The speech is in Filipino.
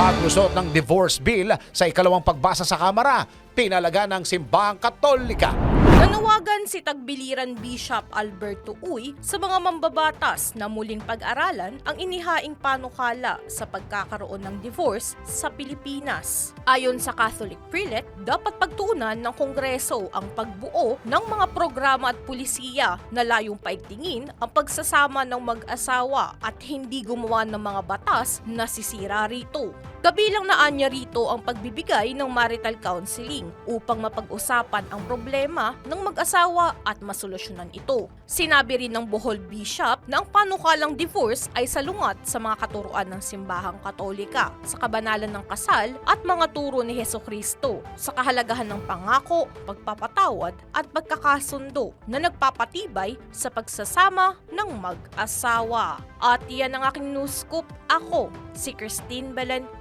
Paglusot ng divorce bill sa ikalawang pagbasa sa Kamara, pinalaga ng Simbahang Katolika. Nanawagan si Tagbiliran Bishop Alberto Uy sa mga mambabatas na muling pag-aralan ang inihaing panukala sa pagkakaroon ng divorce sa Pilipinas. Ayon sa Catholic Prelate, dapat pagtuunan ng Kongreso ang pagbuo ng mga programa at pulisiya na layong paigtingin ang pagsasama ng mag-asawa at hindi gumawa ng mga batas na sisira rito. Kabilang na anya rito ang pagbibigay ng marital counseling upang mapag-usapan ang problema ng mag-asawa at masolusyonan ito. Sinabi rin ng Bohol Bishop na ang panukalang divorce ay salungat sa mga katuruan ng simbahang katolika, sa kabanalan ng kasal at mga turo ni Heso Kristo, sa kahalagahan ng pangako, pagpapatawad at pagkakasundo na nagpapatibay sa pagsasama ng mag-asawa. At yan ang aking news scoop. Ako, si Christine Belen,